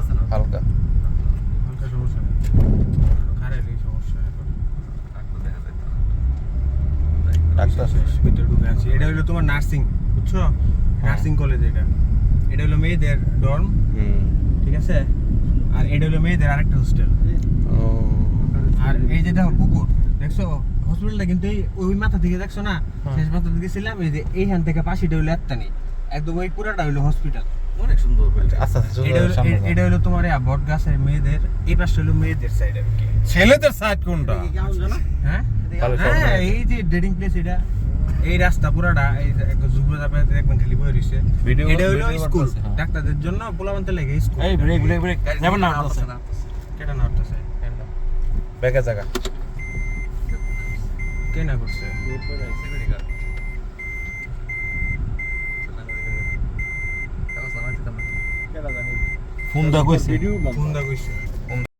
আছে না। হালকা। হালকা সমস্যা নেই। খারাইলেই সমস্যা এখন ডাক্তার ভিতরে ঢুকে আছি। এটা হলো তোমার নার্সিং বুঝছ? নার্সিং কলেজ এটা। এটা হলো মেয়েদের ডর্ম ঠিক আছে? এটা হলো মেয়েদের আরেকটা হোস্টেল আর এই যেটা পুকুর দেখছ? হসপিটালটা কিন্তু ওই মাথা থেকে দেখছ না? হ্যাঁ। শেষ মাথা থেকে ছিলাম এই যে এইখান থেকে পাশেটা হলো একটানি একদম ওই পুরাটা হলো হসপিটাল অনেক সুন্দর আস্তে এটা হলো এটা হলো তোমার বট গাছের মেয়েদের এই পাশটা হলো মেয়েদের সাইড আর কি। ছেলেদের সাইড কোনটা? হ্যাঁ? হ্যাঁ। এই যে ডেটিং প্লেস এটা। এই রাস্তা পুরাটা এই যে একটা যুব দেখবেন খালি বই রইছে এটা হলো স্কুল। হ্যাঁ। ডাক্তারদের জন্য পোলাবান্তে লেগে স্কুল। এই ব্রেক ব্রেক ব্রেক। যাবেন না না কেটা না হতেছে ব্যাগে জায়গা। কে না করছে? ফোন দা কইছে ফোন দা কইছে